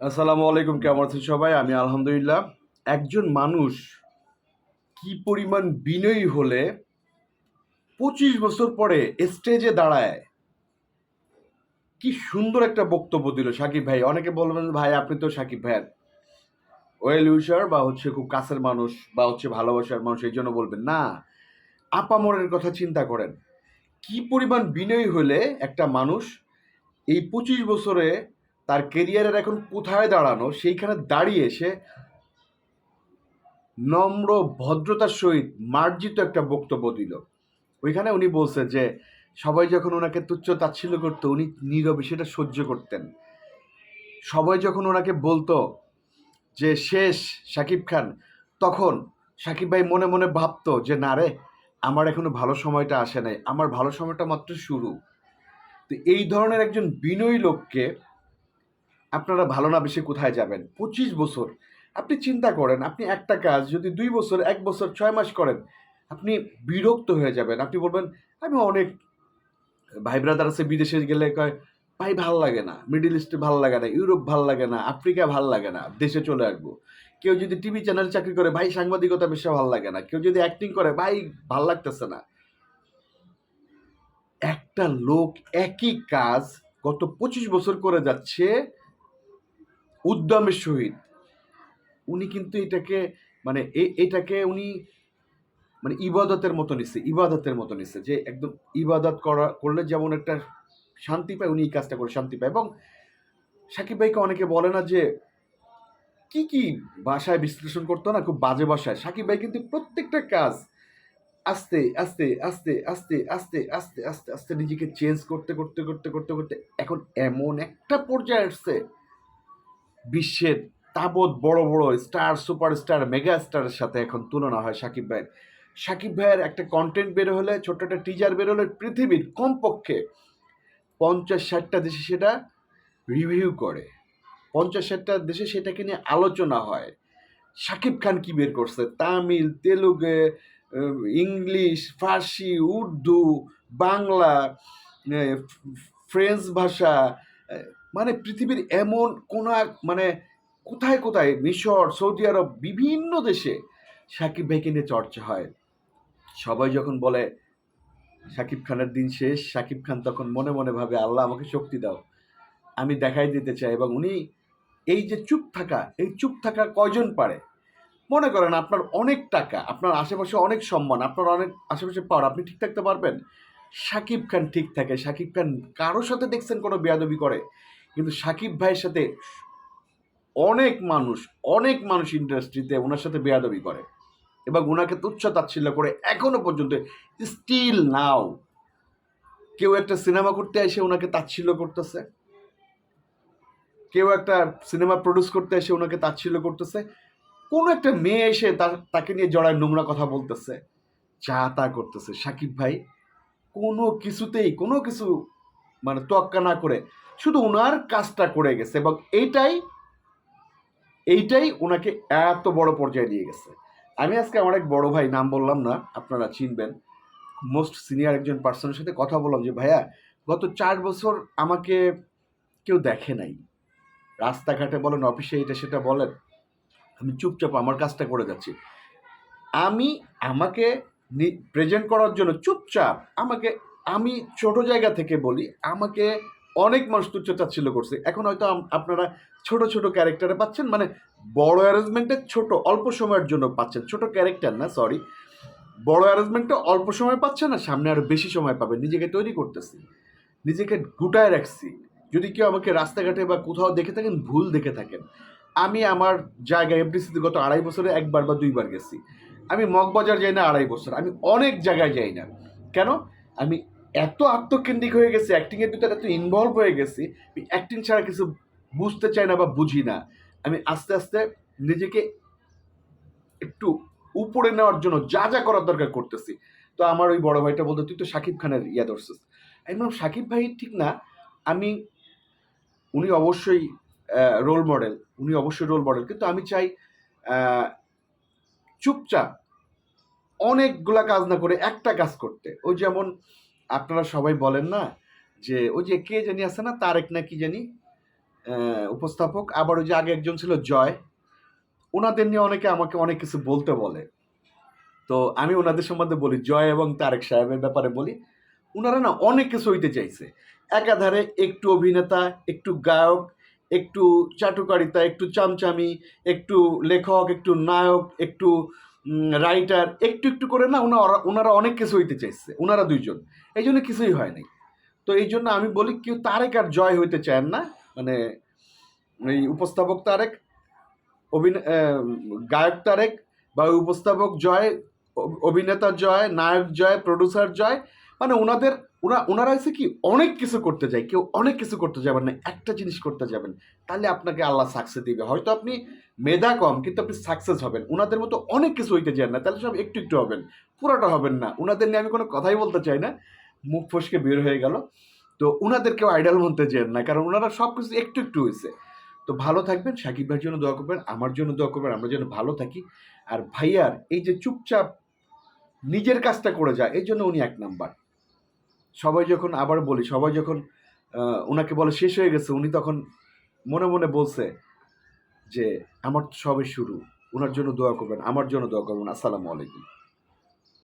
আসসালামু আলাইকুম, কেমন আছেন সবাই? আমি আলহামদুলিল্লাহ। একজন মানুষ কি পরিমাণ বিনয়ী হলে পঁচিশ বছর পরে স্টেজে দাঁড়ায়? কি সুন্দর একটা বক্তব্য দিল সাকিব ভাই। অনেকে বলবেন, ভাই, আপনি তো সাকিব ভাইয়ের ওয়েল উইশার বা হচ্ছে খুব কাছের মানুষ বা হচ্ছে ভালোবাসার মানুষ, এই জন্য বলবেন। না, আপামরের কথা চিন্তা করেন। কি পরিমাণ বিনয়ী হলে একটা মানুষ এই পঁচিশ বছরে তার কেরিয়ারের এখন কোথায় দাঁড়ানো, সেইখানে দাঁড়িয়ে সে নম্র ভদ্রতার সহিত মার্জিত একটা বক্তব্য দিল। ওইখানে উনি বলছে যে, সবাই যখন ওনাকে তুচ্ছ তাচ্ছিল্য করতো, উনি নীরবে সেটা সহ্য করতেন। সবাই যখন ওনাকে বলতো যে, শেষ, সাকিব খান। তখন সাকিব ভাই মনে মনে ভাবতো যে, না রে, আমার এখনও ভালো সময়টা আসে নাই। আমার ভালো সময়টা মাত্র শুরু। তো এই ধরনের একজন বিনয়ী লোককে আপনারা ভালো না বেশি কোথায় যাবেন? পঁচিশ বছর। আপনি চিন্তা করেন, আপনি একটা কাজ যদি দুই বছর, এক বছর, ছয় মাস করেন, আপনি বিরক্ত হয়ে যাবেন। আপনি বলবেন, আমি অনেক ভাই ব্রাদার আছে, বিদেশে গেলে কয়, ভাই, ভালো লাগে না। মিডিল ইস্টে ভালো লাগে না ইউরোপ ভালো লাগে না আফ্রিকা ভালো লাগে না, দেশে চলে আসব। কেউ যদি টিভি চ্যানেল চাকরি করে, ভাই, সাংবাদিকতা বেশি ভালো লাগে না। কেউ যদি অ্যাক্টিং করে, ভাই, ভালো লাগতেছে না। একটা লোক একই কাজ গত পঁচিশ বছর করে যাচ্ছে উদ্যমের সহিত। উনি কিন্তু এটাকে মানে এটাকে উনি মানে ইবাদতের মতো নিচ্ছে ইবাদতের মতো নিচ্ছে যে একদম ইবাদত করা, করলে যেমন একটা শান্তি পায়, উনি এই কাজটা করে শান্তি পায়। এবং সাকিব ভাইকে অনেকে বলে না যে কি কি ভাষায় বিশ্লেষণ করতো না, খুব বাজে ভাষায়। সাকিব ভাই কিন্তু প্রত্যেকটা কাজ আস্তে আস্তে আস্তে আস্তে আস্তে আস্তে আস্তে আস্তে নিজেকে চেঞ্জ করতে করতে করতে করতে করতে এখন এমন একটা পর্যায়ে আসছে বিশ্বের তাবৎ বড় বড় স্টার, সুপারস্টার মেগা স্টারের সাথে এখন তুলনা হয় সাকিব ভাইয়ের। সাকিব ভাইয়ের একটা কন্টেন্ট বের হলে, ছোট্ট একটা টিজার বের হলে পৃথিবীর কমপক্ষে পঞ্চাশ ষাটটা দেশে সেটা রিভিউ করে। পঞ্চাশ ষাটটা দেশে সেটাকে নিয়ে আলোচনা হয়। সাকিব খান কি বের করছে? তামিল, তেলুগে ইংলিশ, ফার্সি, উর্দু, বাংলা ফ্রেঞ্চ ভাষা মানে পৃথিবীর এমন কোন এক মানে কোথায় কোথায়, মিশর, সৌদি আরব, বিভিন্ন দেশে সাকিব ভাইকে নিয়ে চর্চা হয়। সবাই যখন বলে, সাকিব খানের দিন শেষ, সাকিব খান তখন মনে মনে ভাবে, আল্লাহ, আমাকে শক্তি দাও। আমি দেখাই দিতে চাই। এবং উনি এই যে চুপ থাকা, এই চুপ থাকা কয়জন পারে? মনে করেন আপনার অনেক টাকা, আপনার আশেপাশে অনেক সম্মান, আপনার অনেক আশেপাশে পাওয়ার, আপনি ঠিক থাকতে পারবেন? সাকিব খান ঠিক থাকে, সাকিব খান কারোর সাথে দেখছেন কোনো বেয়াদবি করে কিন্তু সাকিব ভাইয়ের সাথে অনেক মানুষ অনেক মানুষ ইন্ডাস্ট্রিতে ওনার সাথে বেয়াদবি করে এবং ওনাকে তুচ্ছ তাচ্ছিল্য করে এখনও পর্যন্ত স্টিল নাও কেউ একটা সিনেমা করতে এসে ওনাকে তাচ্ছিল্য করতেছে? কেউ একটা সিনেমা প্রডিউস করতে এসে ওনাকে তাচ্ছিল্য করতেছে? কোনো একটা মেয়ে এসে তার, তাকে নিয়ে জড়ায় নোংরা কথা বলতেছে? যা তা করতেছে। সাকিব ভাই কোনো কিছুতেই কোনো কিছু মানে তোয়াক্কা না করে, শুধু ওনার কাজটা করে গেছে এবং এইটাই এইটাই ওনাকে এত বড় পর্যায়ে নিয়ে গেছে। আমি আজকে আমার এক বড় ভাই, নাম বললাম না, আপনারা চিনবেন, মোস্ট সিনিয়র একজন পার্সনের সাথে কথা বললাম যে, ভাইয়া, গত চার বছর আমাকে কেউ দেখে নাই। রাস্তাঘাটে বলেন, অফিসে এটা সেটা বলেন, আমি চুপচাপ আমার কাজটা করে যাচ্ছি। আমি আমাকে প্রেজেন্ট করার জন্য চুপচাপ আমাকে আমি ছোট জায়গা থেকে বলি, আমাকে অনেক মানুষ তুচ্ছ তাচ্ছিল্য করছে। এখন হয়তো আপনারা ছোট ছোট ক্যারেক্টারে পাচ্ছেন মানে বড় অ্যারেঞ্জমেন্টে ছোট, অল্প সময়ের জন্য পাচ্ছেন। ছোট ক্যারেক্টার না সরি বড় অ্যারেঞ্জমেন্টটা অল্প সময় পাচ্ছেন না, সামনে আরও বেশি সময় পাবেন নিজেকে তৈরি করতেছি। নিজেকে গুটায় রাখছি। যদি কেউ আমাকে রাস্তাঘাটে বা কোথাও দেখে থাকেন, ভুল দেখে থাকেন। আমি আমার জায়গায় এফডিসিতে গত আড়াই বছরে একবার বা দুইবার গেছি। আমি মগবাজার যাই না আড়াই বছর। আমি অনেক জায়গায় যাই না। কেন? আমি এত আত্মকেন্দ্রিক হয়ে গেছি অ্যাক্টিংয়ের ভিতরে এত ইনভলভ হয়ে গেছি অ্যাক্টিং ছাড়া কিছু বুঝতে চাই না বা বুঝি না। আমি আস্তে আস্তে নিজেকে একটু উপরে নেওয়ার জন্য যা যা করার দরকার করতেছি। তো আমার ওই বড় ভাইটা বলতো, তুই তো সাকিব খানের ইয়া ধরছিস। আমি বললাম, সাকিব ভাই ঠিক না, আমি, উনি অবশ্যই রোল মডেল উনি অবশ্যই রোল মডেল কিন্তু আমি চাই চুপচাপ অনেকগুলা কাজ না করে একটা কাজ করতে। ওই যেমন আপনারা সবাই বলেন না যে ওই যে কে জানি আছে না, তারেক না কি জানি উপস্থাপক, আবার ওই যে আগে একজন ছিল জয়, ওনাদের নিয়ে অনেকে আমাকে অনেক কিছু বলতে বলে। তো আমি ওনাদের সম্বন্ধে বলি, জয় এবং তারেক সাহেবের ব্যাপারে বলি ওনারা না অনেক কিছু হইতে চাইছে। একাধারে একটু অভিনেতা, একটু গায়ক, একটু চাটুকারিতা, একটু চামচামি, একটু লেখক, একটু নায়ক, একটু রাইটার একটু একটু করে না, ওনারা ওনারা অনেক কিছু হইতে চাইছে, ওনারা দুইজন। এই জন্য কিছুই হয় নাই। তো এই জন্য আমি বলি, কেউ তারেক আর জয় হইতে চান না মানে এই উপস্থাপক তারেক অভিনয় গায়ক তারেক বা উপস্থাপক জয় অভিনেতা জয়, নায়ক জয় প্রডিউসার জয় মানে ওনাদের, ওনা, ওনারা হচ্ছে কি অনেক কিছু করতে যায়, কেউ অনেক কিছু করতে যাবেন না, একটা জিনিস করতে যাবেন, তাহলে আপনাকে আল্লাহ সাকসেস দিবে। হয়তো আপনি মেধা কম, কিন্তু আপনি সাকসেস হবেন। ওনাদের মতো অনেক কিছু হইতে যান না, তাহলে সব একটু একটু হবেন, পুরোটা হবেন না। ওনাদের নিয়ে আমি কোনো কথাই বলতে চাই না, মুখ ফসকে বের হয়ে গেল। তো ওনাদেরকেও আইডাল মানতে চান না, কারণ ওনারা সব কিছু একটু একটু হয়েছে তো ভালো থাকবেন, সাকিব ভাইয়ের জন্য দোয়া করবেন, আমার জন্য দোয়া করবেন, আমরা যেন ভালো থাকি। আর ভাইয়ার এই যে চুপচাপ নিজের কাজটা করে যায়, এই জন্য উনি এক নাম্বার। সবাই যখন আবার বলি, সবাই যখন ওনাকে বলে শেষ হয়ে গেছে, উনি তখন মনে মনে বলছে যে, আমার সবে শুরু। ওনার জন্য দোয়া করবেন, আমার জন্য দোয়া করবেন। আসসালামু আলাইকুম।